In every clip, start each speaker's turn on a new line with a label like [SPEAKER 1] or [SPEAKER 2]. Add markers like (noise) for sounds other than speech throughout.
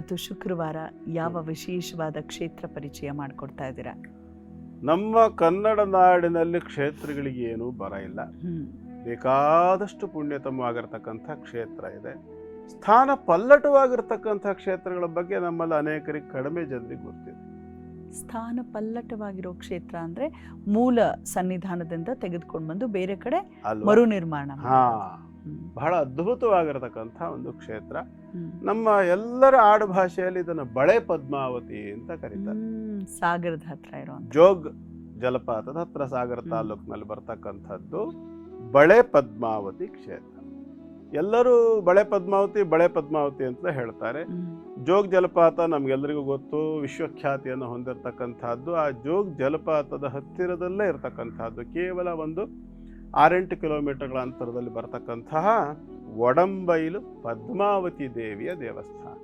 [SPEAKER 1] ಇವತ್ತು ಶುಕ್ರವಾರ ಯಾವ ವಿಶೇಷವಾದ ಕ್ಷೇತ್ರ ಪರಿಚಯ ಮಾಡಿಕೊಡ್ತಾ ಇದ್ದೀರಾ?
[SPEAKER 2] ನಮ್ಮ ಕನ್ನಡ ನಾಡಿನಲ್ಲಿ ಕ್ಷೇತ್ರಗಳಿಗೆ ಏನೂ ಬರ ಇಲ್ಲ. ಬೇಕಾದಷ್ಟು ಪುಣ್ಯತಮ ಪುಣ್ಯತಮವಾಗಿರ್ತಕ್ಕಂಥ ಕ್ಷೇತ್ರ ಇದೆ. ಸ್ಥಾನ ಪಲ್ಲಟವಾಗಿರ್ತಕ್ಕಂಥ ಕ್ಷೇತ್ರಗಳ ಬಗ್ಗೆ ನಮ್ಮಲ್ಲಿ ಅನೇಕರಿಗೆ ಕಡಿಮೆ ಜನರಿಗೆ ಗೊತ್ತಿದೆ.
[SPEAKER 1] ಸ್ಥಾನ ಪಲ್ಲಟವಾಗಿರೋ ಕ್ಷೇತ್ರ ಅಂದ್ರೆ ಮೂಲ ಸನ್ನಿಧಾನದಿಂದ ತೆಗೆದುಕೊಂಡು ಬಂದು ಬೇರೆ ಕಡೆ ಮರು ನಿರ್ಮಾಣ
[SPEAKER 2] ಹಾ. ಬಹಳ ಅದ್ಭುತವಾಗಿರತಕ್ಕಂಥ ಒಂದು ಕ್ಷೇತ್ರ. ನಮ್ಮ ಎಲ್ಲರ ಆಡು ಭಾಷೆಯಲ್ಲಿ ಇದನ್ನು ಬಳೆ ಪದ್ಮಾವತಿ ಅಂತ ಕರೀತಾರೆ.
[SPEAKER 1] ಸಾಗರದ ಹತ್ರ ಇರೋ
[SPEAKER 2] ಜೋಗ್ ಜಲಪಾತದ ಹತ್ರ ಸಾಗರ. ತಾಲೂಕಿನಲ್ಲಿ ಬರ್ತಕ್ಕಂಥದ್ದು ಬಳೆ ಪದ್ಮಾವತಿ ಕ್ಷೇತ್ರ. ಎಲ್ಲರೂ ಬಳೆ ಪದ್ಮಾವತಿ ಬಳೆ ಪದ್ಮಾವತಿ ಅಂತ ಹೇಳ್ತಾರೆ. ಜೋಗ್ ಜಲಪಾತ ನಮ್ಗೆಲ್ಲರಿಗೂ ಗೊತ್ತು ವಿಶ್ವಖ್ಯಾತಿಯನ್ನು ಹೊಂದಿರತಕ್ಕಂಥದ್ದು ಆ ಜೋಗ್ ಜಲಪಾತದ ಹತ್ತಿರದಲ್ಲೇ ಇರತಕ್ಕಂಥದ್ದು. ಕೇವಲ ಒಂದು ಆರೆಂಟು ಕಿಲೋಮೀಟರ್ಗಳ ಅಂತರದಲ್ಲಿ ಬರತಕ್ಕಂತಹ ಒಡಂಬೈಲು ಪದ್ಮಾವತಿ ದೇವಿಯ ದೇವಸ್ಥಾನ.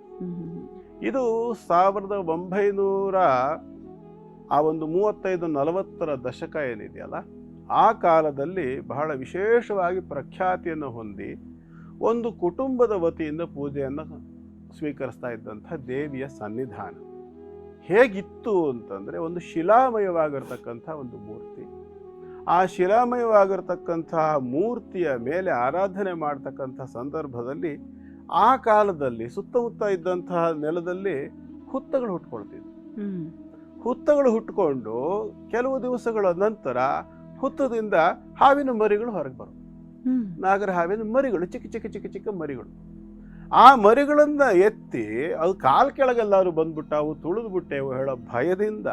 [SPEAKER 2] ಇದು ಸಾವಿರದ ಒಂಬೈನೂರ ಆ ಒಂದು ಮೂವತ್ತೈದು ನಲವತ್ತರ ದಶಕ ಏನಿದೆಯಲ್ಲ ಆ ಕಾಲದಲ್ಲಿ ಬಹಳ ವಿಶೇಷವಾಗಿ ಪ್ರಖ್ಯಾತಿಯನ್ನು ಹೊಂದಿ ಒಂದು ಕುಟುಂಬದ ವತಿಯಿಂದ ಪೂಜೆಯನ್ನು ಸ್ವೀಕರಿಸ್ತಾ ಇದ್ದಂಥ ದೇವಿಯ ಸನ್ನಿಧಾನ. ಹೇಗಿತ್ತು ಅಂತಂದರೆ ಒಂದು ಶಿಲಾಮಯವಾಗಿರ್ತಕ್ಕಂಥ ಒಂದು ಮೂರ್ತಿ. ಆ ಶಿಲಾಮಯವಾಗಿರ್ತಕ್ಕಂತಹ ಮೂರ್ತಿಯ ಮೇಲೆ ಆರಾಧನೆ ಮಾಡ್ತಕ್ಕಂಥ ಸಂದರ್ಭದಲ್ಲಿ ಆ ಕಾಲದಲ್ಲಿ ಸುತ್ತಮುತ್ತ ಇದ್ದಂತಹ ನೆಲದಲ್ಲಿ ಹುತ್ತಗಳು ಹುಟ್ಕೊಳ್ತಿದ್ವು. ಹುತ್ತಗಳು ಹುಟ್ಕೊಂಡು ಕೆಲವು ದಿವಸಗಳ ನಂತರ ಹುತ್ತದಿಂದ ಹಾವಿನ ಮರಿಗಳು ಹೊರಗೆ ಬರು ನಾಗರ ಹಾವಿನ ಮರಿಗಳು ಚಿಕ್ಕ ಚಿಕ್ಕ ಚಿಕ್ಕ ಚಿಕ್ಕ ಮರಿಗಳು. ಆ ಮರಿಗಳನ್ನ ಎತ್ತಿ ಅದು ಕಾಲ್ ಕೆಳಗೆಲ್ಲಾರು ಬಂದ್ಬಿಟ್ಟಾವು ತುಳಿದು ಬಿಟ್ಟೆವು ಹೇಳೋ ಭಯದಿಂದ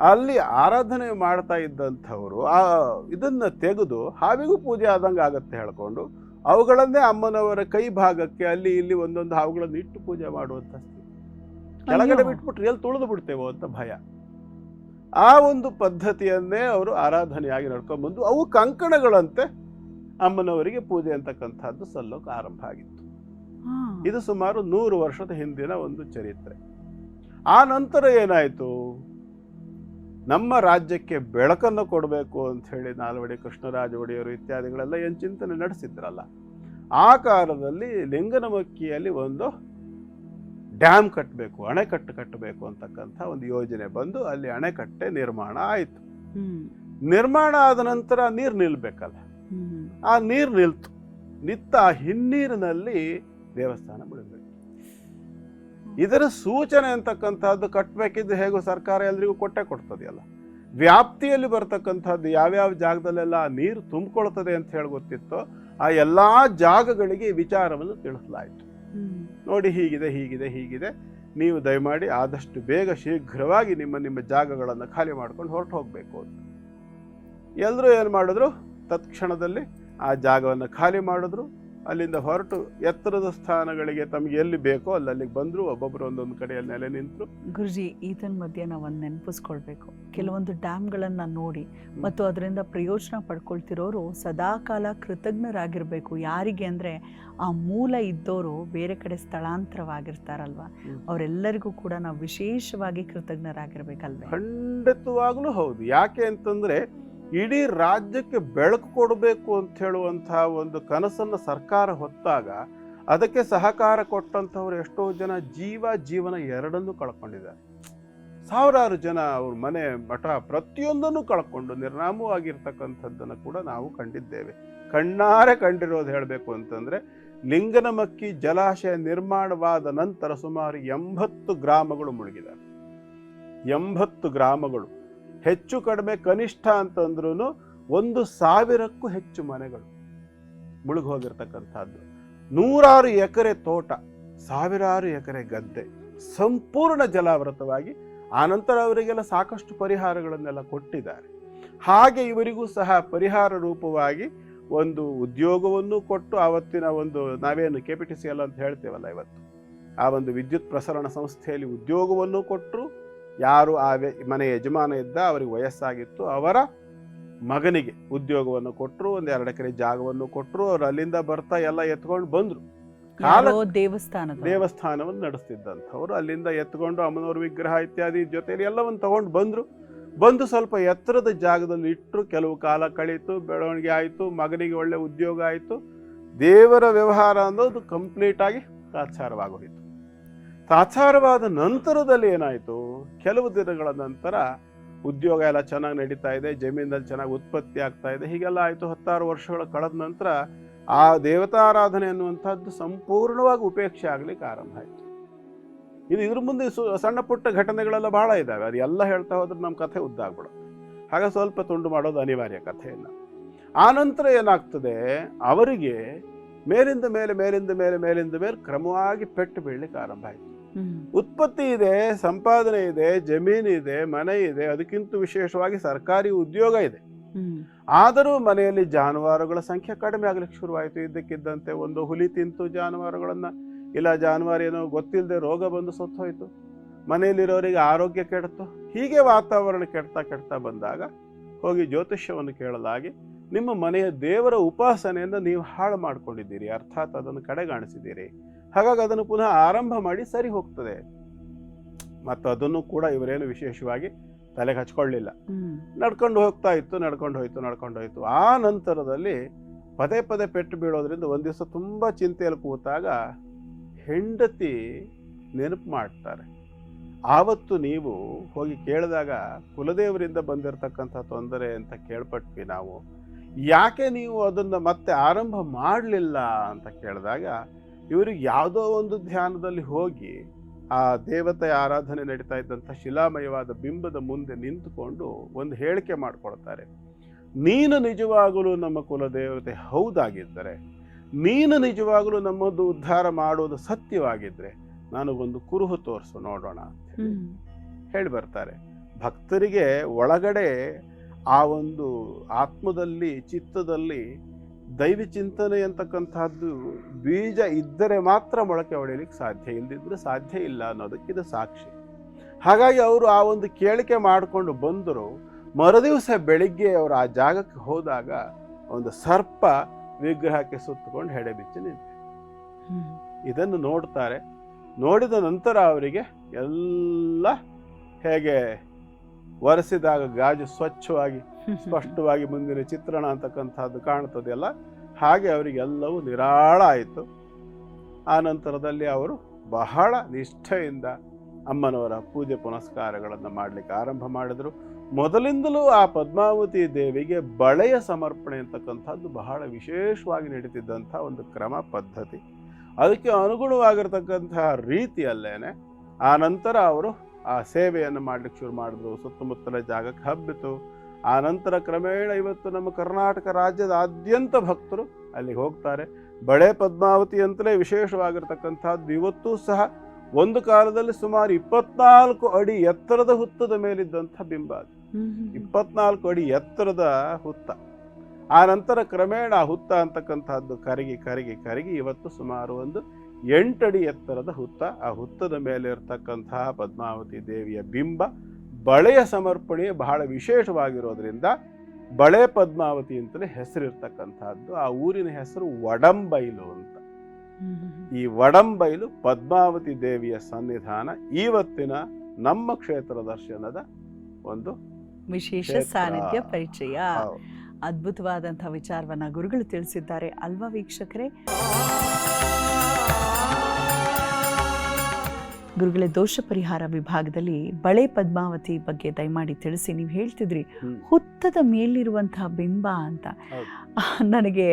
[SPEAKER 2] ಅಲ್ಲಿ ಆರಾಧನೆ ಮಾಡ್ತಾ ಇದ್ದಂಥವರು ಆ ಇದನ್ನ ತೆಗೆದು ಹಾವಿಗೂ ಪೂಜೆ ಆದಂಗೆ ಆಗತ್ತೆ ಹೇಳ್ಕೊಂಡು ಅವುಗಳನ್ನೇ ಅಮ್ಮನವರ ಕೈ ಭಾಗಕ್ಕೆ ಅಲ್ಲಿ ಇಲ್ಲಿ ಒಂದೊಂದು ಹಾವುಗಳನ್ನು ಇಟ್ಟು ಪೂಜೆ ಮಾಡುವಂಥ ಕೆಳಗಡೆ. ಬಿಟ್ಬಿಟ್ರೆ ಎಲ್ಲಿ ತುಳಿದು ಬಿಡ್ತೇವೋ ಅಂತ ಭಯ. ಆ ಒಂದು ಪದ್ಧತಿಯನ್ನೇ ಅವರು ಆರಾಧನೆಯಾಗಿ ನಡ್ಕೊಂಡ್ಬಂದು ಅವು ಕಂಕಣಗಳಂತೆ ಅಮ್ಮನವರಿಗೆ ಪೂಜೆ ಅಂತಕ್ಕಂಥದ್ದು ಸಲ್ಲೋಕೆ ಆರಂಭ ಆಗಿತ್ತು. ಇದು ಸುಮಾರು ನೂರು ವರ್ಷದ ಹಿಂದಿನ ಒಂದು ಚರಿತ್ರೆ. ಆ ನಂತರ ಏನಾಯಿತು? ನಮ್ಮ ರಾಜ್ಯಕ್ಕೆ ಬೆಳಕನ್ನು ಕೊಡಬೇಕು ಅಂತ ಹೇಳಿ ನಾಲ್ವಡಿ ಕೃಷ್ಣರಾಜ ಒಡೆಯರು ಇತ್ಯಾದಿಗಳೆಲ್ಲ ಏನು ಚಿಂತನೆ ನಡೆಸಿದ್ರಲ್ಲ ಆ ಕಾಲದಲ್ಲಿ ಲಿಂಗನಮಕ್ಕಿಯಲ್ಲಿ ಒಂದು ಡ್ಯಾಮ್ ಕಟ್ಟಬೇಕು ಅಣೆಕಟ್ಟು ಕಟ್ಟಬೇಕು ಅಂತಕ್ಕಂಥ ಒಂದು ಯೋಜನೆ ಬಂದು ಅಲ್ಲಿ ಅಣೆಕಟ್ಟೆ ನಿರ್ಮಾಣ ಆಯಿತು. ನಿರ್ಮಾಣ ಆದ ನಂತರ ನೀರು ನಿಲ್ಬೇಕಲ್ಲ ಆ ನೀರು ನಿಲ್ತು ನಿತ್ತ ಆ ಹಿನ್ನೀರಿನಲ್ಲಿ ದೇವಸ್ಥಾನ ಇದರ ಸೂಚನೆ ಅಂತಕ್ಕಂಥದ್ದು ಕಟ್ಟಬೇಕಿದ್ದು ಹೇಗೂ ಸರ್ಕಾರ ಎಲ್ರಿಗೂ ಕೊಟ್ಟೆ ಕೊಡ್ತದೆಯಲ್ಲ? ವ್ಯಾಪ್ತಿಯಲ್ಲಿ ಬರ್ತಕ್ಕಂಥದ್ದು ಯಾವ್ಯಾವ ಜಾಗದಲ್ಲೆಲ್ಲ ನೀರು ತುಂಬಿಕೊಳ್ತದೆ ಅಂತ ಹೇಳಿ ಗೊತ್ತಿತ್ತೋ ಆ ಎಲ್ಲ ಜಾಗಗಳಿಗೆ ವಿಚಾರವನ್ನು ತಿಳಿಸಲಾಯಿತು. ನೋಡಿ ಹೀಗಿದೆ ಹೀಗಿದೆ ಹೀಗಿದೆ. ನೀವು ದಯಮಾಡಿ ಆದಷ್ಟು ಬೇಗ ಶೀಘ್ರವಾಗಿ ನಿಮ್ಮ ನಿಮ್ಮ ಜಾಗಗಳನ್ನು ಖಾಲಿ ಮಾಡ್ಕೊಂಡು ಹೊರಟು ಹೋಗಬೇಕು ಅಂತ. ಎಲ್ಲರೂ ಏನು ಮಾಡಿದ್ರು? ತತ್ಕ್ಷಣದಲ್ಲಿ ಆ ಜಾಗವನ್ನು ಖಾಲಿ ಮಾಡಿದ್ರು. ಅಲ್ಲಿಂದ ಹೊರಟು ಎತ್ತರದ ಸ್ಥಾನಗಳಿಗೆ ತಮಗೆ ಎಲ್ಲಿ ಬೇಕೋ ಅಲ್ಲಿ ಅಲ್ಲಿಗೆ ಬಂದರು ಒಬ್ಬೊಬ್ಬರು ಒಂದೊಂದು ಕಡೆಯಲ್ಲಿ ನೆಲೆ ನಿಂತರು.
[SPEAKER 1] ಗುರುಜಿ ಈತನ ಮಧ್ಯೆ ನಾವು ಒಂದು ನೆನಪಿಸ್ಕೊಳ್ಬೇಕು. ಕೆಲವೊಂದು ಡ್ಯಾಮ್ಗಳನ್ನು ನೋಡಿ ಮತ್ತು ಅದರಿಂದ ಪ್ರಯೋಜನ ಪಡ್ಕೊಳ್ತಿರೋರು ಸದಾಕಾಲ ಕೃತಜ್ಞರಾಗಿರ್ಬೇಕು. ಯಾರಿಗೆ ಅಂದ್ರೆ ಆ ಮೂಲ ಇದ್ದವರು ಬೇರೆ ಕಡೆ ಸ್ಥಳಾಂತರವಾಗಿರ್ತಾರಲ್ವ? ಅವರೆಲ್ಲರಿಗೂ ಕೂಡ ನಾವು ವಿಶೇಷವಾಗಿ ಕೃತಜ್ಞರಾಗಿರ್ಬೇಕಲ್ವೇ?
[SPEAKER 2] ಖಂಡಿತವಾಗ್ಲೂ ಹೌದು. ಯಾಕೆ ಅಂತಂದ್ರೆ ಇಡೀ ರಾಜ್ಯಕ್ಕೆ ಬೆಳಕು ಕೊಡಬೇಕು ಅಂತ ಹೇಳುವಂತಹ ಒಂದು ಕನಸನ್ನು ಸರ್ಕಾರ ಹೊತ್ತಾಗ ಅದಕ್ಕೆ ಸಹಕಾರ ಕೊಟ್ಟಂಥವ್ರು ಎಷ್ಟೋ ಜನ ಜೀವ ಜೀವನ ಎರಡನ್ನೂ ಕಳ್ಕೊಂಡಿದ್ದಾರೆ. ಸಾವಿರಾರು ಜನ ಅವ್ರ ಮನೆ ಮಠ ಪ್ರತಿಯೊಂದನ್ನು ಕಳ್ಕೊಂಡು ನಿರ್ನಾಮವಾಗಿರ್ತಕ್ಕಂಥದ್ದನ್ನು ಕೂಡ ನಾವು ಕಂಡಿದ್ದೇವೆ. ಕಣ್ಣಾರೆ ಕಂಡಿರೋದು ಹೇಳಬೇಕು ಅಂತಂದ್ರೆ ಲಿಂಗನಮಕ್ಕಿ ಜಲಾಶಯ ನಿರ್ಮಾಣವಾದ ನಂತರ ಸುಮಾರು ಎಂಬತ್ತು ಗ್ರಾಮಗಳು ಮುಳುಗಿದ್ದಾರೆ ಎಂಬತ್ತು ಗ್ರಾಮಗಳು. ಹೆಚ್ಚು ಕಡಿಮೆ ಕನಿಷ್ಠ ಅಂತಂದ್ರೂ ಒಂದು ಸಾವಿರಕ್ಕೂ ಹೆಚ್ಚು ಮನೆಗಳು ಮುಳುಗಿ ಹೋಗಿರ್ತಕ್ಕಂಥದ್ದು ನೂರಾರು ಎಕರೆ ತೋಟ, ಸಾವಿರಾರು ಎಕರೆ ಗದ್ದೆ, ಸಂಪೂರ್ಣ ಜಲಾವೃತವಾಗಿ ಆನಂತರ ಅವರಿಗೆಲ್ಲ ಸಾಕಷ್ಟು ಪರಿಹಾರಗಳನ್ನೆಲ್ಲ ಕೊಟ್ಟಿದ್ದಾರೆ. ಹಾಗೆ ಇವರಿಗೂ ಸಹ ಪರಿಹಾರ ರೂಪವಾಗಿ ಒಂದು ಉದ್ಯೋಗವನ್ನು ಕೊಟ್ಟು ಆವತ್ತಿನ ಒಂದು ನಾವೇನು ಕೆ ಪಿ ಅಂತ ಹೇಳ್ತೇವಲ್ಲ ಇವತ್ತು, ಆ ಒಂದು ವಿದ್ಯುತ್ ಪ್ರಸರಣ ಸಂಸ್ಥೆಯಲ್ಲಿ ಉದ್ಯೋಗವನ್ನು ಕೊಟ್ಟರು ಯಾರು ಆ ವ್ಯ- ಮನೆ ಯಜಮಾನ ಇದ್ದ ಅವರಿಗೆ ವಯಸ್ಸಾಗಿತ್ತು ಅವರ ಮಗನಿಗೆ ಉದ್ಯೋಗವನ್ನು ಕೊಟ್ಟರು ಒಂದು ಎರಡು ಎಕರೆ ಜಾಗವನ್ನು ಕೊಟ್ಟರು ಅವ್ರು ಅಲ್ಲಿಂದ ಬರ್ತಾ ಎಲ್ಲ ಎತ್ಕೊಂಡು ಬಂದರು.
[SPEAKER 1] ದೇವಸ್ಥಾನ
[SPEAKER 2] ದೇವಸ್ಥಾನವನ್ನು ನಡೆಸ್ತಿದ್ದಂಥವ್ರು. ಅಲ್ಲಿಂದ ಎತ್ಕೊಂಡು ಅಮ್ಮನವ್ರ ವಿಗ್ರಹ ಇತ್ಯಾದಿ ಜೊತೆಯಲ್ಲಿ ಎಲ್ಲವನ್ನು ತಗೊಂಡು ಬಂದರು. ಬಂದು ಸ್ವಲ್ಪ ಎತ್ತರದ ಜಾಗದಲ್ಲಿ ಇಟ್ಟರು ಕೆಲವು ಕಾಲ ಕಳೀತು ಬೆಳವಣಿಗೆ ಆಯಿತು ಮಗನಿಗೆ ಒಳ್ಳೆ ಉದ್ಯೋಗ ಆಯಿತು. ದೇವರ ವ್ಯವಹಾರ ಅನ್ನೋದು ಕಂಪ್ಲೀಟಾಗಿ ತಾತ್ಸಾರವಾಗೋಯಿತು ತಾತ್ಸಾರವಾದ ನಂತರದಲ್ಲಿ ಏನಾಯಿತು? ಕೆಲವು ದಿನಗಳ ನಂತರ ಉದ್ಯೋಗ ಎಲ್ಲ ಚೆನ್ನಾಗಿ ನಡೀತಾ ಇದೆ ಜಮೀನಲ್ಲಿ ಚೆನ್ನಾಗಿ ಉತ್ಪತ್ತಿ ಆಗ್ತಾ ಇದೆ, ಹೀಗೆಲ್ಲ ಆಯಿತು. ಹತ್ತಾರು ವರ್ಷಗಳು ಕಳೆದ ನಂತರ ಆ ದೇವತಾರಾಧನೆ ಅನ್ನುವಂಥದ್ದು ಸಂಪೂರ್ಣವಾಗಿ ಉಪೇಕ್ಷೆ ಆಗಲಿಕ್ಕೆ ಆರಂಭ ಆಯಿತು. ಇದು ಇದ್ರ ಮುಂದೆ ಸಣ್ಣ ಪುಟ್ಟ ಘಟನೆಗಳೆಲ್ಲ ಬಹಳ ಇದ್ದಾವೆ ಅದು ಎಲ್ಲ ಹೇಳ್ತಾ ಹೋದ್ರೆ ನಮ್ಮ ಕಥೆ ಉದ್ದಾಗ್ಬಿಡ ಹಾಗೆ ಸ್ವಲ್ಪ ತುಂಡು ಮಾಡೋದು ಅನಿವಾರ್ಯ ಕಥೆಯನ್ನು ಆ ನಂತರ ಏನಾಗ್ತದೆ? ಅವರಿಗೆ ಮೇಲಿಂದ ಮೇಲೆ ಮೇಲಿಂದ ಮೇಲೆ ಮೇಲಿಂದ ಮೇಲೆ ಕ್ರಮವಾಗಿ ಪೆಟ್ಟು ಬೀಳಲಿಕ್ಕೆ ಆರಂಭ ಆಯಿತು. ಉತ್ಪತ್ತಿ ಇದೆ ಸಂಪಾದನೆ ಇದೆ ಜಮೀನು ಇದೆ ಮನೆ ಇದೆ ಅದಕ್ಕಿಂತ ವಿಶೇಷವಾಗಿ ಸರ್ಕಾರಿ ಉದ್ಯೋಗ ಇದೆ. ಆದರೂ ಮನೆಯಲ್ಲಿ ಜಾನುವಾರುಗಳ ಸಂಖ್ಯೆ ಕಡಿಮೆ ಆಗ್ಲಿಕ್ಕೆ ಶುರುವಾಯಿತು. ಇದ್ದಕ್ಕಿದ್ದಂತೆ ಒಂದು ಹುಲಿ ತಿಂತು ಜಾನುವಾರುಗಳನ್ನ. ಇಲ್ಲ ಜಾನುವಾರು ಏನೋ ಗೊತ್ತಿಲ್ಲದೆ ರೋಗ ಬಂದು ಸತ್ತೋಯ್ತು. ಮನೆಯಲ್ಲಿರೋರಿಗೆ ಆರೋಗ್ಯ ಕೆಡ್ತು ಹೀಗೆ ವಾತಾವರಣ ಕೆಡ್ತಾ ಕೆಡ್ತಾ ಬಂದಾಗ ಹೋಗಿ ಜ್ಯೋತಿಷ್ಯವನ್ನು ಕೇಳಲಾಗಿ ನಿಮ್ಮ ಮನೆಯ ದೇವರ ಉಪಾಸನೆಯನ್ನು ನೀವು ಹಾಳು ಮಾಡ್ಕೊಂಡಿದ್ದೀರಿ. ಅರ್ಥಾತ್ ಅದನ್ನು ಕಡೆಗಾಣಿಸಿದ್ದೀರಿ. ಹಾಗಾಗಿ ಅದನ್ನು ಪುನಃ ಆರಂಭ ಮಾಡಿ ಸರಿ ಹೋಗ್ತದೆ. ಮತ್ತು ಅದನ್ನು ಕೂಡ ಇವರೇನು ವಿಶೇಷವಾಗಿ ತಲೆಗೆ ಹಚ್ಕೊಳ್ಳಿಲ್ಲ. ನಡ್ಕೊಂಡು ಹೋಗ್ತಾ ಇತ್ತು ನಡ್ಕೊಂಡು ಹೋಯ್ತು ನಡ್ಕೊಂಡು ಹೋಯ್ತು. ಆ ನಂತರದಲ್ಲಿ ಪದೇ ಪದೇ ಪೆಟ್ಟು ಬೀಳೋದ್ರಿಂದ ಒಂದು ದಿವಸ ತುಂಬ ಚಿಂತೆಯಲ್ಲಿ ಕೂತಾಗ ಹೆಂಡತಿ ನೆನಪು ಮಾಡ್ತಾರೆ. ಆವತ್ತು ನೀವು ಹೋಗಿ ಕೇಳಿದಾಗ ಕುಲದೇವರಿಂದ ಬಂದಿರತಕ್ಕಂಥ ತೊಂದರೆ ಅಂತ ಕೇಳ್ಪಟ್ವಿ ನಾವು. ಯಾಕೆ ನೀವು ಅದನ್ನು ಮತ್ತೆ ಆರಂಭ ಮಾಡಲಿಲ್ಲ ಅಂತ ಕೇಳಿದಾಗ ಇವ್ರಿಗೆ ಯಾವುದೋ ಒಂದು ಧ್ಯಾನದಲ್ಲಿ ಹೋಗಿ ಆ ದೇವತೆ ಆರಾಧನೆ ನಡೀತಾ ಇದ್ದಂಥ ಶಿಲಾಮಯವಾದ ಬಿಂಬದ ಮುಂದೆ ನಿಂತುಕೊಂಡು ಒಂದು ಹೇಳಿಕೆ ಮಾಡಿಕೊಳ್ತಾರೆ. ನೀನು ನಿಜವಾಗಲೂ ನಮ್ಮ ಕುಲದೇವತೆ ಹೌದಾಗಿದ್ದರೆ ನೀನು ನಿಜವಾಗಲೂ ನಮ್ಮದು ಉದ್ಧಾರ ಮಾಡೋದು ಸತ್ಯವಾಗಿದ್ದರೆ ನನಗೊಂದು ಕುರುಹು ತೋರಿಸು ನೋಡೋಣ ಅಂತ ಹೇಳಿ ಬರ್ತಾರೆ. ಭಕ್ತರಿಗೆ ಒಳಗಡೆ ಆ ಒಂದು ಆತ್ಮದಲ್ಲಿ ಚಿತ್ತದಲ್ಲಿ ದೈವ ಚಿಂತನೆ ಅಂತಕ್ಕಂಥದ್ದು ಬೀಜ ಇದ್ದರೆ ಮಾತ್ರ ಮೊಳಕೆ ಹೊಡೆಯಲಿಕ್ಕೆ ಸಾಧ್ಯ ಇಲ್ಲದಿದ್ದರೆ ಸಾಧ್ಯ ಇಲ್ಲ ಅನ್ನೋದಕ್ಕೆ ಇದು ಸಾಕ್ಷಿ. ಹಾಗಾಗಿ ಅವರು ಆ ಒಂದು ಕೇಳಿಕೆ ಮಾಡಿಕೊಂಡು ಬಂದರು. ಮರುದಿವಸ ಬೆಳಿಗ್ಗೆ ಅವರು ಆ ಜಾಗಕ್ಕೆ ಹೋದಾಗ ಒಂದು ಸರ್ಪ ವಿಗ್ರಹಕ್ಕೆ ಸುತ್ತಕೊಂಡು ಹೆಡೆ ಬಿಚ್ಚಿ ನಿಂತು ಇದನ್ನು ನೋಡ್ತಾರೆ. ನೋಡಿದ ನಂತರ ಅವರಿಗೆ ಎಲ್ಲ ಹೇಗೆ ಒರೆಸಿದಾಗ ಗಾಜು ಸ್ವಚ್ಛವಾಗಿ ಸ್ಪಷ್ಟವಾಗಿ ಮುಂದಿನ ಚಿತ್ರಣ ಅಂತಕ್ಕಂಥದ್ದು ಕಾಣ್ತದೆಯಲ್ಲ ಹಾಗೆ ಅವರಿಗೆಲ್ಲವೂ ನಿರಾಳ ಆಯಿತು. ಆ ನಂತರದಲ್ಲಿ ಅವರು ಬಹಳ ನಿಷ್ಠೆಯಿಂದ ಅಮ್ಮನವರ ಪೂಜೆ ಪುನಸ್ಕಾರಗಳನ್ನು ಮಾಡಲಿಕ್ಕೆ ಆರಂಭ ಮಾಡಿದರು. ಮೊದಲಿಂದಲೂ ಆ ಪದ್ಮಾವತಿ ದೇವಿಗೆ ಬಳೆಯ ಸಮರ್ಪಣೆ ಅಂತಕ್ಕಂಥದ್ದು ಬಹಳ ವಿಶೇಷವಾಗಿ ನಡೀತಿದ್ದಂಥ ಒಂದು ಕ್ರಮ ಪದ್ಧತಿ. ಅದಕ್ಕೆ ಅನುಗುಣವಾಗಿರ್ತಕ್ಕಂತಹ ರೀತಿಯಲ್ಲೇ ಆ ನಂತರ ಅವರು ಆ ಸೇವೆಯನ್ನು ಮಾಡಲಿಕ್ಕೆ ಶುರು ಮಾಡಿದ್ರು. ಸುತ್ತಮುತ್ತಲ ಜಾಗಕ್ಕೆ ಹಬ್ಬಿತು. ಆ ನಂತರ ಕ್ರಮೇಣ ಇವತ್ತು ನಮ್ಮ ಕರ್ನಾಟಕ ರಾಜ್ಯದಾದ್ಯಂತ ಭಕ್ತರು ಅಲ್ಲಿಗೆ ಹೋಗ್ತಾರೆ. ಬಳೆ ಪದ್ಮಾವತಿ ಅಂತಲೇ ವಿಶೇಷವಾಗಿರ್ತಕ್ಕಂಥದ್ದು. ಇವತ್ತೂ ಸಹ ಒಂದು ಕಾಲದಲ್ಲಿ ಸುಮಾರು ಇಪ್ಪತ್ನಾಲ್ಕು ಅಡಿ ಎತ್ತರದ ಹುತ್ತದ ಮೇಲಿದ್ದಂಥ ಬಿಂಬ ಅದು. ಇಪ್ಪತ್ನಾಲ್ಕು ಅಡಿ ಎತ್ತರದ ಹುತ್ತ. ಆ ನಂತರ ಕ್ರಮೇಣ ಆ ಹುತ್ತ ಅಂತಕ್ಕಂಥದ್ದು ಕರಗಿ ಕರಗಿ ಕರಗಿ ಇವತ್ತು ಸುಮಾರು ಒಂದು ಎಂಟಡಿ ಎತ್ತರದ ಹುತ್ತ. ಆ ಹುತ್ತದ ಮೇಲೆ ಇರತಕ್ಕಂತಹ ಪದ್ಮಾವತಿ ದೇವಿಯ ಬಿಂಬ. ಬಳೆಯ ಸಮರ್ಪಣೆ ಬಹಳ ವಿಶೇಷವಾಗಿರೋದ್ರಿಂದ ಬಳೆ ಪದ್ಮಾವತಿ ಅಂತಲೇ ಹೆಸರಿರ್ತಕ್ಕಂಥದ್ದು ಆ ಊರಿನ ಹೆಸರು ವಡಂಬೈಲು ಅಂತ. ಈ ವಡಂಬೈಲು ಪದ್ಮಾವತಿ ದೇವಿಯ ಸನ್ನಿಧಾನ ಇವತ್ತಿನ ನಮ್ಮ ಕ್ಷೇತ್ರ ದರ್ಶನದ ಒಂದು
[SPEAKER 1] ವಿಶೇಷ. ಸಾನ್ನಿಧ್ಯ ಪರಿಚಯ
[SPEAKER 2] ಅದ್ಭುತವಾದಂಥ
[SPEAKER 1] ಅದ್ಭುತವಾದಂತಹ ವಿಚಾರವನ್ನ ಗುರುಗಳು ತಿಳಿಸಿದ್ದಾರೆ ಅಲ್ವಾ ವೀಕ್ಷಕರೇ ಗುರುಗಳೇ ದೋಷ ಪರಿಹಾರ ವಿಭಾಗದಲ್ಲಿ ಬಳೆ ಪದ್ಮಾವತಿ ಬಗ್ಗೆ ದಯಮಾಡಿ ತಿಳಿಸಿ. ನೀವು ಹೇಳ್ತಿದ್ರಿ ಹುತ್ತದ ಮೇಲಿರುವಂತಹ ಬಿಂಬ ಅಂತ. ನನಗೆ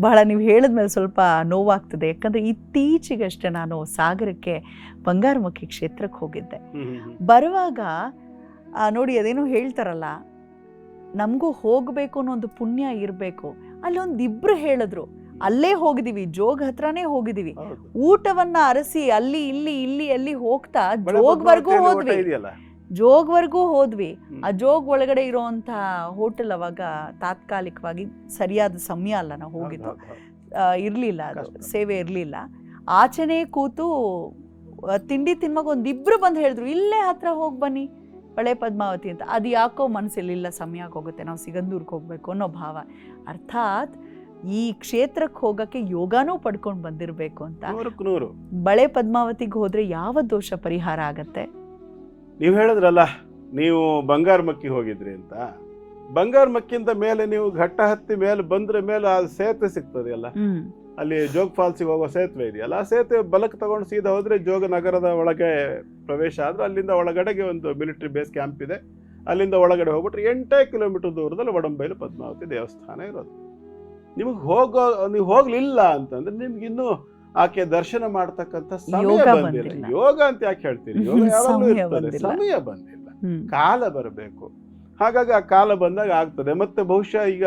[SPEAKER 1] ಬಹಳ ನೀವು ಹೇಳಿದ್ಮೇಲೆ ಸ್ವಲ್ಪ ನೋವಾಗ್ತದೆ. ಯಾಕಂದ್ರೆ ಇತ್ತೀಚೆಗಷ್ಟೇ ನಾನು ಸಾಗರಕ್ಕೆ ಬಂಗಾರಮುಖಿ ಕ್ಷೇತ್ರಕ್ಕೆ ಹೋಗಿದ್ದೆ. ಬರುವಾಗ ನೋಡಿ ಅದೇನೋ ಹೇಳ್ತಾರಲ್ಲ ನಮಗೂ ಹೋಗಬೇಕು ಅನ್ನೋ ಒಂದು ಪುಣ್ಯ ಇರಬೇಕು. ಅಲ್ಲಿ ಒಂದು ಇಬ್ರು ಹೇಳಿದ್ರು ಅಲ್ಲೇ ಹೋಗಿದೀವಿ ಜೋಗ್ ಹತ್ರನೇ ಹೋಗಿದೀವಿ. ಊಟವನ್ನ ಅರಸಿ ಅಲ್ಲಿ ಇಲ್ಲಿ ಇಲ್ಲಿ ಅಲ್ಲಿ ಹೋಗ್ತಾ ಜೋಗ್ವರೆಗೂ ಹೋದ್ವಿ. ಜೋಗ್ವರೆಗೂ ಹೋದ್ವಿ. ಆ ಜೋಗ್ ಒಳಗಡೆ ಇರೋವಂತಹ ಹೋಟೆಲ್ ಅವಾಗ ತಾತ್ಕಾಲಿಕವಾಗಿ ಸರಿಯಾದ ಸಮಯ ಅಲ್ಲ ನಾವು ಹೋಗಿದ್ದು. ಇರ್ಲಿಲ್ಲ ಅದು ಸೇವೆ ಇರ್ಲಿಲ್ಲ. ಆಚೆನೆ ಕೂತು ತಿಂಡಿ ತಿನ್ವಾಗ ಒಂದಿಬ್ರು ಬಂದು ಹೇಳಿದ್ರು ಇಲ್ಲೇ ಹತ್ರ ಹೋಗಿ ಬನ್ನಿ ಬಳೆ ಪದ್ಮಾವತಿ ಅಂತ. ಅದು ಯಾಕೋ ಮನಸ್ಸಲ್ಲಿಲ್ಲ ಹೋಗುತ್ತೆ ನಾವು ಸಿಗಂದೂರ್ಗೆ ಹೋಗ್ಬೇಕು ಅನ್ನೋ ಭಾವ. ಅರ್ಥಾತ್ ಈ ಕ್ಷೇತ್ರಕ್ಕೆ ಹೋಗಕ್ಕೆ ಯೋಗಾನೂ ಪಡ್ಕೊಂಡು ಬಂದಿರಬೇಕು ಅಂತ. ಬಳೆ ಪದ್ಮಾವತಿಗೆ ಹೋದ್ರೆ ಯಾವ ದೋಷ ಪರಿಹಾರ ಆಗತ್ತೆ?
[SPEAKER 2] ನೀವು ಹೇಳಿದ್ರಲ್ಲ ನೀವು ಬಂಗಾರ ಮಕ್ಕಿ ಹೋಗಿದ್ರಿ ಅಂತ. ಬಂಗಾರ ಮಕ್ಕಿಂತ ಮೇಲೆ ನೀವು ಘಟ್ಟ ಹತ್ತಿ ಮೇಲೆ ಬಂದ್ರೆ ಮೇಲೆ ಆ ಸೇತುವೆ ಸಿಗ್ತದೆ ಅಲ್ಲ ಅಲ್ಲಿ ಜೋಗ್ ಫಾಲ್ಸಿಗೆ ಹೋಗೋ ಸೇತುವೆ ಇದೆಯಲ್ಲ ಆ ಸೇತುವೆ ಬಲಕ್ ತಗೊಂಡು ಸೀದಾ ಹೋದ್ರೆ ಜೋಗ ನಗರದ ಒಳಗೆ ಪ್ರವೇಶ ಆದ್ರೆ ಅಲ್ಲಿಂದ ಒಳಗಡೆಗೆ ಒಂದು ಮಿಲಿಟರಿ ಬೇಸ್ ಕ್ಯಾಂಪ್ ಇದೆ. ಅಲ್ಲಿಂದ ಒಳಗಡೆ ಹೋಗ್ಬಿಟ್ರೆ ಎಂಟೇ ಕಿಲೋಮೀಟರ್ ದೂರದಲ್ಲಿ ಒಡಂಬೈಲು ಪದ್ಮಾವತಿ ದೇವಸ್ಥಾನ ಇರೋದು. ನಿಮಗೆ ಹೋಗೋ ನೀವು ಹೋಗ್ಲಿಲ್ಲ ಅಂತಂದ್ರೆ ನಿಮ್ಗೆ ಇನ್ನೂ ಆಕೆ ದರ್ಶನ ಮಾಡ್ತಕ್ಕಂಥ ಸಮಯ ಬಂದಿಲ್ಲ. ಯೋಗ ಅಂತ ಯಾಕೆ ಹೇಳ್ತೀರಿ? ಯೋಗ ಯಾವಾಗಲೂ (laughs)
[SPEAKER 1] ಸಮಯ
[SPEAKER 2] ಇರ್ತದೆ
[SPEAKER 1] ಬಂದಿಲ್ಲ.
[SPEAKER 2] ಸಮಯ ಬಂದಿಲ್ಲ. ಕಾಲ ಬರಬೇಕು. ಹಾಗಾಗಿ ಆ ಕಾಲ ಬಂದಾಗ ಆಗ್ತದೆ. ಮತ್ತೆ ಬಹುಶಃ ಈಗ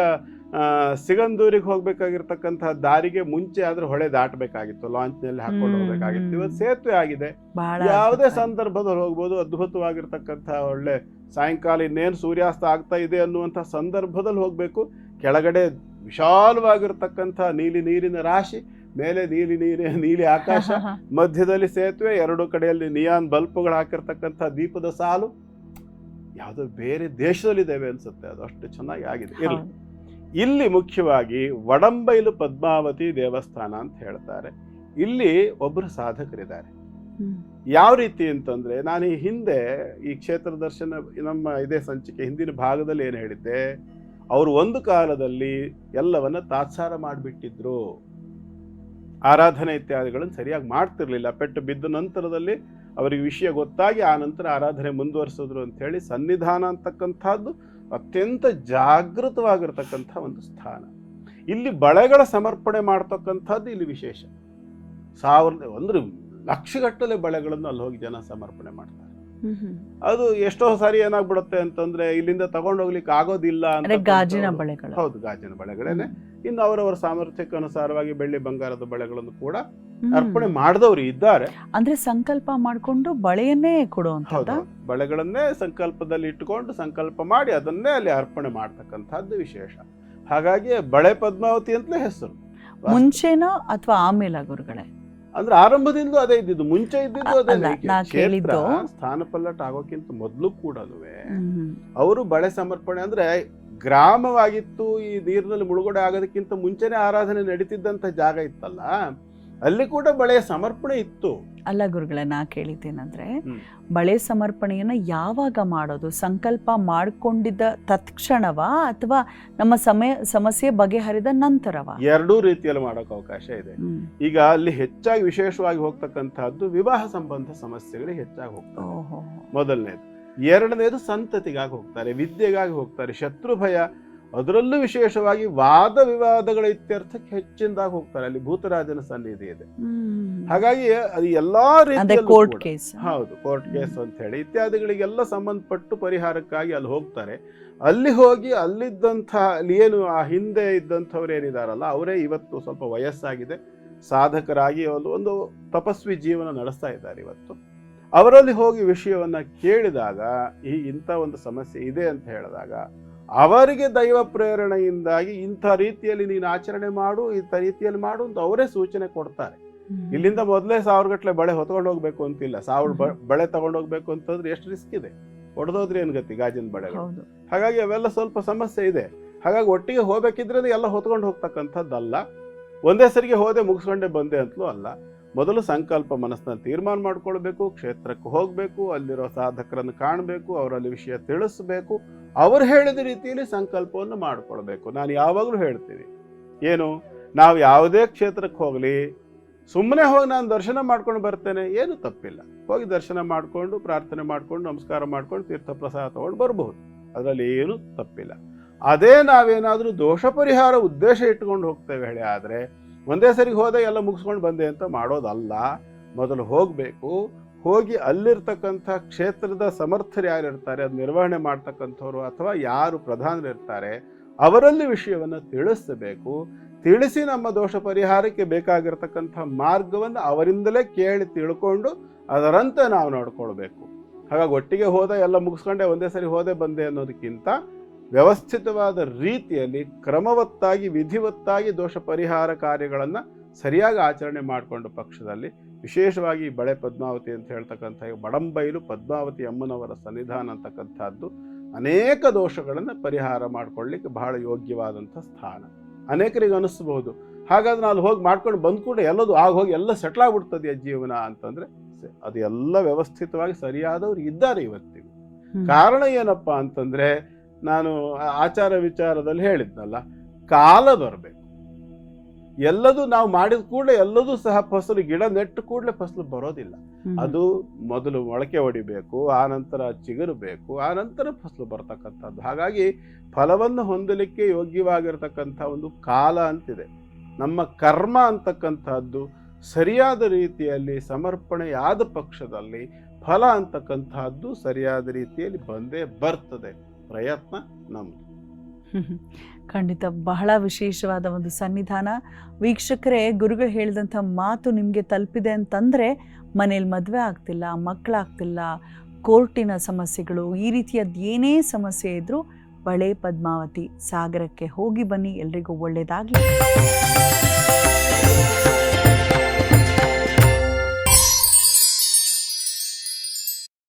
[SPEAKER 2] ಆ, ಸಿಗಂದೂರಿಗೆ ಹೋಗ್ಬೇಕಾಗಿರ್ತಕ್ಕಂತಹ ದಾರಿಗೆ ಮುಂಚೆ ಆದ್ರೆ ಹೊಳೆ ದಾಟಬೇಕಾಗಿತ್ತು. ಲಾಂಚ್ನಲ್ಲಿ ಹಾಕೊಂಡು ಹೋಗ್ಬೇಕಾಗಿತ್ತು. ಇವತ್ತು ಸೇತುವೆ ಆಗಿದೆ. ಯಾವುದೇ ಸಂದರ್ಭದಲ್ಲಿ ಹೋಗ್ಬೋದು. ಅದ್ಭುತವಾಗಿರ್ತಕ್ಕಂತಹ ಒಳ್ಳೆ ಸಾಯಂಕಾಲ ಇನ್ನೇನು ಸೂರ್ಯಾಸ್ತ ಆಗ್ತಾ ಇದೆ ಅನ್ನುವಂತಹ ಸಂದರ್ಭದಲ್ಲಿ ಹೋಗ್ಬೇಕು. ಕೆಳಗಡೆ ವಿಶಾಲವಾಗಿರ್ತಕ್ಕಂಥ ನೀಲಿ ನೀರಿನ ರಾಶಿ ಮೇಲೆ ನೀಲಿ ನೀರಿನ ನೀಲಿ ಆಕಾಶ (laughs) ಮಧ್ಯದಲ್ಲಿ ಸೇತುವೆ ಎರಡು ಕಡೆಯಲ್ಲಿ ನಿಯಾನ್ ಬಲ್ಪ್ಗಳು ಹಾಕಿರ್ತಕ್ಕಂಥ ದೀಪದ ಸಾಲು. ಯಾವುದೋ ಬೇರೆ ದೇಶದಲ್ಲಿದ್ದೇವೆ ಅನ್ಸುತ್ತೆ ಅದು ಅಷ್ಟು ಚೆನ್ನಾಗಿ ಆಗಿದೆ.
[SPEAKER 1] ಇಲ್ಲಿ
[SPEAKER 2] ಇಲ್ಲಿ ಮುಖ್ಯವಾಗಿ ವಡಂಬೈಲು ಪದ್ಮಾವತಿ ದೇವಸ್ಥಾನ ಅಂತ ಹೇಳ್ತಾರೆ. ಇಲ್ಲಿ ಒಬ್ಬರು ಸಾಧಕರಿದ್ದಾರೆ. ಯಾವ ರೀತಿ ಅಂತಂದ್ರೆ ನಾನು ಈ ಹಿಂದೆ ಈ ಕ್ಷೇತ್ರ ದರ್ಶನ ನಮ್ಮ ಇದೇ ಸಂಚಿಕೆ ಹಿಂದಿನ ಭಾಗದಲ್ಲಿ ಏನು ಹೇಳಿದ್ದೆ ಅವರು ಒಂದು ಕಾಲದಲ್ಲಿ ಎಲ್ಲವನ್ನ ತಾತ್ಸಾರ ಮಾಡಿಬಿಟ್ಟಿದ್ರು. ಆರಾಧನೆ ಇತ್ಯಾದಿಗಳನ್ನು ಸರಿಯಾಗಿ ಮಾಡ್ತಿರ್ಲಿಲ್ಲ. ಪೆಟ್ಟು ಬಿದ್ದ ನಂತರದಲ್ಲಿ ಅವರಿಗೆ ವಿಷಯ ಗೊತ್ತಾಗಿ ಆ ನಂತರ ಆರಾಧನೆ ಮುಂದುವರಿಸಿದ್ರು ಅಂತ ಹೇಳಿ ಸನ್ನಿಧಾನ ಅಂತಕ್ಕಂಥದ್ದು ಅತ್ಯಂತ ಜಾಗೃತವಾಗಿರ್ತಕ್ಕಂಥ ಒಂದು ಸ್ಥಾನ. ಇಲ್ಲಿ ಬಳೆಗಳ ಸಮರ್ಪಣೆ ಮಾಡ್ತಕ್ಕಂಥದ್ದು ಇಲ್ಲಿ ವಿಶೇಷ. ಸಾವಿರದ ಅಂದ್ರೆ ಲಕ್ಷಗಟ್ಟಲೆ ಬಳೆಗಳನ್ನು ಅಲ್ಲಿ ಹೋಗಿ ಜನ ಸಮರ್ಪಣೆ ಮಾಡ್ತಾರೆ. ಅದು ಎಷ್ಟೋ ಸಾರಿ ಏನಾಗ್ಬಿಡುತ್ತೆ ಅಂತಂದ್ರೆ ಇಲ್ಲಿಂದ ತಗೊಂಡೋಗ್ಲಿಕ್ಕೆ ಆಗೋದಿಲ್ಲ
[SPEAKER 1] ಅಂದ್ರೆ ಗಾಜಿನ
[SPEAKER 2] ಅಂತ
[SPEAKER 1] ಬಳೆಗಳು.
[SPEAKER 2] ಹೌದು ಗಾಜಿನ ಬಳೆಗಳೇನೆ. ಇನ್ನು ಅವರವರ ಸಾಮರ್ಥ್ಯಕ್ಕೆ ಅನುಸಾರವಾಗಿ ಬೆಳ್ಳಿ ಬಂಗಾರದ ಬಳೆಗಳನ್ನು ಕೂಡ ಅರ್ಪಣೆ ಮಾಡಿದವರು ಇದ್ದಾರೆ.
[SPEAKER 1] ಅಂದ್ರೆ ಸಂಕಲ್ಪ ಮಾಡ್ಕೊಂಡು ಬಳೆಯನ್ನೇ
[SPEAKER 2] ಕೊಡುವಂತ ಬಳೆಗಳನ್ನೇ ಸಂಕಲ್ಪದಲ್ಲಿ ಇಟ್ಟುಕೊಂಡು ಸಂಕಲ್ಪ ಮಾಡಿ ಅದನ್ನೇ ಅಲ್ಲಿ ಅರ್ಪಣೆ ಮಾಡ್ತಕ್ಕಂಥದ್ದು ವಿಶೇಷ. ಹಾಗಾಗಿ ಬಳೆ ಪದ್ಮಾವತಿ ಅಂತಲೇ ಹೆಸರು.
[SPEAKER 1] ಮುಂಚೆನೋ ಅಥವಾ ಆಮೇಲೆ ಗುರುಗಳೇ?
[SPEAKER 2] ಅಂದ್ರೆ ಆರಂಭದಿಂದ ಅದೇ ಇದ್ದಿದ್ದು ಮುಂಚೆ ಇದ್ದಿದ್ದು ಅದೇ ಸ್ಥಾನ ಪಲ್ಲಟ ಆಗೋಕ್ಕಿಂತ ಮೊದಲು ಕೂಡ. ಅವರು ಬಳೆ ಸಮರ್ಪಣೆ ಅಂದ್ರೆ ಗ್ರಾಮವಾಗಿತ್ತು ಈ ನೀರಿನಲ್ಲಿ ಮುಳುಗಡೆ ಆಗೋದಕ್ಕಿಂತ ಮುಂಚೆನೆ ಆರಾಧನೆ ನಡೀತಿದ್ದಂತ ಜಾಗ ಇತ್ತಲ್ಲ ಅಲ್ಲಿ ಕೂಡ ಬಳೆಯ ಸಮರ್ಪಣೆ ಇತ್ತು.
[SPEAKER 1] ಅಲ್ಲ ಗುರುಗಳೇ ನಾ ಕೇಳಿದ್ದೇನಂದ್ರೆ ಬಳೆ ಸಮರ್ಪಣೆಯನ್ನ ಯಾವಾಗ ಮಾಡೋದು? ಸಂಕಲ್ಪ ಮಾಡಿಕೊಂಡಿದ್ದ ತತ್ಕ್ಷಣವ ಅಥವಾ ನಮ್ಮ ಸಮಯ ಸಮಸ್ಯೆ ಬಗೆಹರಿದ ನಂತರವ?
[SPEAKER 2] ಎರಡೂ ರೀತಿಯಲ್ಲಿ ಮಾಡೋಕೆ ಅವಕಾಶ ಇದೆ. ಈಗ ಅಲ್ಲಿ ಹೆಚ್ಚಾಗಿ ವಿಶೇಷವಾಗಿ ಹೋಗ್ತಕ್ಕಂತಹದ್ದು ವಿವಾಹ ಸಂಬಂಧ ಸಮಸ್ಯೆಗಳಿಗೆ ಹೆಚ್ಚಾಗಿ ಹೋಗ್ತಾರೆ
[SPEAKER 1] ಓಹೋ.
[SPEAKER 2] ಮೊದಲನೇದು. ಎರಡನೇದು ಸಂತತಿಗಾಗಿ ಹೋಗ್ತಾರೆ ವಿದ್ಯೆಗಾಗಿ ಹೋಗ್ತಾರೆ ಶತ್ರು ಭಯ ಅದರಲ್ಲೂ ವಿಶೇಷವಾಗಿ ವಾದ ವಿವಾದಗಳ ಇತ್ಯರ್ಥಕ್ಕೆ ಹೆಚ್ಚಿನದಾಗಿ ಹೋಗ್ತಾರೆ. ಅಲ್ಲಿ ಭೂತರಾಜನ ಸನ್ನಿಧಿ ಇದೆ. ಹಾಗಾಗಿ ಅದು ಎಲ್ಲಾ
[SPEAKER 1] ರೀತಿಯ
[SPEAKER 2] ರೀತಿಯಲ್ಲೂ
[SPEAKER 1] ಕೋರ್ಟ್ ಕೇಸ್.
[SPEAKER 2] ಹೌದು ಕೋರ್ಟ್ ಕೇಸ್ ಅಂತ ಹೇಳಿ. ಇತ್ಯಾದಿಗಳಿಗೆಲ್ಲ ಸಂಬಂಧಪಟ್ಟು ಪರಿಹಾರಕ್ಕಾಗಿ ಅಲ್ಲಿ ಹೋಗ್ತಾರೆ. ಅಲ್ಲಿ ಹೋಗಿ ಅಲ್ಲಿದ್ದಂಥ ಅಲ್ಲಿ ಏನು ಆ ಹಿಂದೆ ಇದ್ದಂಥವ್ರು ಏನಿದಾರಲ್ಲ ಅವರೇ ಇವತ್ತು ಸ್ವಲ್ಪ ವಯಸ್ಸಾಗಿದೆ. ಸಾಧಕರಾಗಿ ಒಂದು ಒಂದು ತಪಸ್ವಿ ಜೀವನ ನಡೆಸ್ತಾ ಇದ್ದಾರೆ ಇವತ್ತು. ಅವರಲ್ಲಿ ಹೋಗಿ ವಿಷಯವನ್ನ ಕೇಳಿದಾಗ ಈ ಇಂಥ ಒಂದು ಸಮಸ್ಯೆ ಇದೆ ಅಂತ ಹೇಳಿದಾಗ ಅವರಿಗೆ ದೈವ ಪ್ರೇರಣೆಯಿಂದಾಗಿ ಇಂಥ ರೀತಿಯಲ್ಲಿ ನೀನು ಆಚರಣೆ ಮಾಡು ಇಂಥ ರೀತಿಯಲ್ಲಿ ಮಾಡು ಅಂತ ಅವರೇ ಸೂಚನೆ ಕೊಡ್ತಾರೆ. ಇಲ್ಲಿಂದ ಮೊದಲೇ ಸಾವಿರ ಗಟ್ಟಲೆ ಬಳೆ ಹೊತ್ಕೊಂಡು ಹೋಗ್ಬೇಕು ಅಂತಿಲ್ಲ. ಸಾವಿರ ಬ- ಬಳೆ ತಗೊಂಡು ಹೋಗ್ಬೇಕು ಅಂತಂದ್ರೆ ಎಷ್ಟು ರಿಸ್ಕ್ ಇದೆ? ಹೊಡೆದೋದ್ರೆ ಏನ್ ಗತಿ ಗಾಜಿನ ಬಳೆಗಳು? ಹಾಗಾಗಿ ಅವೆಲ್ಲ ಸ್ವಲ್ಪ ಸಮಸ್ಯೆ ಇದೆ. ಹಾಗಾಗಿ ಒಟ್ಟಿಗೆ ಹೋಗ್ಬೇಕಿದ್ರೆ ಎಲ್ಲ ಹೊತ್ಕೊಂಡು ಹೋಗ್ತಕ್ಕಂಥದ್ದಲ್ಲ. ಒಂದೇ ಸರಿಗೆ ಹೋದೆ ಮುಗಿಸ್ಕೊಂಡೆ ಬಂದೆ ಅಂತಲೂ ಅಲ್ಲ. ಮೊದಲು ಸಂಕಲ್ಪ ಮನಸ್ಸನ್ನ ತೀರ್ಮಾನ ಮಾಡ್ಕೊಳ್ಬೇಕು ಕ್ಷೇತ್ರಕ್ಕೆ ಹೋಗಬೇಕು ಅಲ್ಲಿರೋ ಸಾಧಕರನ್ನು ಕಾಣಬೇಕು ಅವರಲ್ಲಿ ವಿಷಯ ತಿಳಿಸ್ಬೇಕು ಅವ್ರು ಹೇಳಿದ ರೀತಿಯಲ್ಲಿ ಸಂಕಲ್ಪವನ್ನು ಮಾಡಿಕೊಳ್ಬೇಕು. ನಾನು ಯಾವಾಗಲೂ ಹೇಳ್ತೀನಿ, ಏನು, ನಾವು ಯಾವುದೇ ಕ್ಷೇತ್ರಕ್ಕೆ ಹೋಗಲಿ, ಸುಮ್ಮನೆ ಹೋಗಿ ನಾನು ದರ್ಶನ ಮಾಡ್ಕೊಂಡು ಬರ್ತೇನೆ, ಏನು ತಪ್ಪಿಲ್ಲ. ಹೋಗಿ ದರ್ಶನ ಮಾಡಿಕೊಂಡು, ಪ್ರಾರ್ಥನೆ ಮಾಡಿಕೊಂಡು, ನಮಸ್ಕಾರ ಮಾಡ್ಕೊಂಡು ತೀರ್ಥ ಪ್ರಸಾದ ತಗೊಂಡು ಬರಬಹುದು ಅದರಲ್ಲಿ ಏನು ತಪ್ಪಿಲ್ಲ. ಅದೇ ನಾವೇನಾದರೂ ದೋಷ ಪರಿಹಾರ ಉದ್ದೇಶ ಇಟ್ಕೊಂಡು ಹೋಗ್ತೇವೆ ಹೇಳಿ ಆದರೆ, ಒಂದೇ ಸರಿಗೆ ಹೋದೆ ಎಲ್ಲ ಮುಗಿಸ್ಕೊಂಡು ಬಂದೆ ಅಂತ ಮಾಡೋದಲ್ಲ. ಮೊದಲು ಹೋಗಬೇಕು ಹೋಗಿ ಅಲ್ಲಿರ್ತಕ್ಕಂಥ ಕ್ಷೇತ್ರದ ಸಮರ್ಥರು ಯಾರಿರ್ತಾರೆ, ಅದು ನಿರ್ವಹಣೆ ಮಾಡ್ತಕ್ಕಂಥವ್ರು ಅಥವಾ ಯಾರು ಪ್ರಧಾನರಿರ್ತಾರೆ, ಅವರಲ್ಲಿ ವಿಷಯವನ್ನು ತಿಳಿಸಬೇಕು. ತಿಳಿಸಿ ನಮ್ಮ ದೋಷ ಪರಿಹಾರಕ್ಕೆ ಬೇಕಾಗಿರ್ತಕ್ಕಂಥ ಮಾರ್ಗವನ್ನು ಅವರಿಂದಲೇ ಕೇಳಿ ತಿಳ್ಕೊಂಡು ಅದರಂತೆ ನಾವು ನೋಡ್ಕೊಳ್ಬೇಕು. ಹಾಗಾಗಿ ಒಟ್ಟಿಗೆ ಹೋದ, ಎಲ್ಲ ಮುಗಿಸ್ಕೊಂಡೆ, ಒಂದೇ ಸರಿ ಹೋದೆ, ಬಂದೆ ಅನ್ನೋದಕ್ಕಿಂತ ವ್ಯವಸ್ಥಿತವಾದ ರೀತಿಯಲ್ಲಿ ಕ್ರಮವತ್ತಾಗಿ, ವಿಧಿವತ್ತಾಗಿ ದೋಷ ಪರಿಹಾರ ಕಾರ್ಯಗಳನ್ನು ಸರಿಯಾಗಿ ಆಚರಣೆ ಮಾಡಿಕೊಂಡು ಪಕ್ಷದಲ್ಲಿ ವಿಶೇಷವಾಗಿ ಬಳೆ ಪದ್ಮಾವತಿ ಅಂತ ಹೇಳ್ತಕ್ಕಂಥ ಬಡಂಬೈಲು ಪದ್ಮಾವತಿ ಅಮ್ಮನವರ ಸನ್ನಿಧಾನ ಅಂತಕ್ಕಂಥದ್ದು ಅನೇಕ ದೋಷಗಳನ್ನು ಪರಿಹಾರ ಮಾಡ್ಕೊಳ್ಳಿಕ್ಕೆ ಬಹಳ ಯೋಗ್ಯವಾದಂಥ ಸ್ಥಾನ. ಅನೇಕರಿಗೆ ಅನಿಸ್ಬಹುದು. ಹಾಗಾದ್ರೆ ನಾನು ಹೋಗಿ ಮಾಡ್ಕೊಂಡು ಬಂದ ಕೂಡ ಎಲ್ಲದು ಆಗ ಹೋಗಿ ಎಲ್ಲ ಸೆಟ್ಲ್ ಆಗ್ಬಿಡ್ತದೆ ಜೀವನ ಅಂತಂದ್ರೆ ಸ- ಅದು ಎಲ್ಲ ವ್ಯವಸ್ಥಿತವಾಗಿ ಸರಿಯಾದವ್ರು ಇದ್ದಾರೆ ಇವತ್ತಿಗೂ. ಕಾರಣ ಏನಪ್ಪ ಅಂತಂದ್ರೆ ನಾನು ಆಚಾರ ವಿಚಾರದಲ್ಲಿ ಹೇಳಿದ್ನಲ್ಲ ಕಾಲ ಬರಬೇಕು. ಎಲ್ಲದೂ ನಾವು ಮಾಡಿದ ಕೂಡಲೇ ಎಲ್ಲದೂ ಸಹ ಫಸಲು ಗಿಡ ನೆಟ್ಟು ಕೂಡಲೇ ಫಸಲು ಬರೋದಿಲ್ಲ. ಅದು ಮೊದಲು ಮೊಳಕೆ ಹೊಡಿಬೇಕು ಆ ನಂತರ ಚಿಗುರಬೇಕು ಆ ನಂತರ ಫಸಲು ಬರ್ತಕ್ಕಂಥದ್ದು. ಹಾಗಾಗಿ ಫಲವನ್ನು ಹೊಂದಲಿಕ್ಕೆ ಯೋಗ್ಯವಾಗಿರ್ತಕ್ಕಂಥ ಒಂದು ಕಾಲ ಅಂತಿದೆ. ನಮ್ಮ ಕರ್ಮ ಅಂತಕ್ಕಂಥದ್ದು ಸರಿಯಾದ ರೀತಿಯಲ್ಲಿ ಸಮರ್ಪಣೆಯಾದ ಪಕ್ಷದಲ್ಲಿ ಫಲ ಅಂತಕ್ಕಂಥದ್ದು ಸರಿಯಾದ ರೀತಿಯಲ್ಲಿ ಬಂದೇ ಬರ್ತದೆ. ಪ್ರಯತ್ನ ನಮ್ಮದು.
[SPEAKER 1] ಖಂಡಿತ ಬಹಳ ವಿಶೇಷವಾದ ಒಂದು ಸನ್ನಿಧಾನ. ವೀಕ್ಷಕರೇ, ಗುರುಗಳು ಹೇಳಿದಂಥ ಮಾತು ನಿಮಗೆ ತಲುಪಿದೆ ಅಂತಂದರೆ ಮನೇಲಿ ಮದುವೆ ಆಗ್ತಿಲ್ಲ ಮಕ್ಕಳಾಗ್ತಿಲ್ಲ ಕೋರ್ಟಿನ ಸಮಸ್ಯೆಗಳು, ಈ ರೀತಿಯದ್ದು ಏನೇ ಸಮಸ್ಯೆ ಇದ್ದರೂ ಬಳೆ ಪದ್ಮಾವತಿ, ಸಾಗರಕ್ಕೆ ಹೋಗಿ ಬನ್ನಿ, ಎಲ್ರಿಗೂ ಒಳ್ಳೆಯದಾಗಲಿ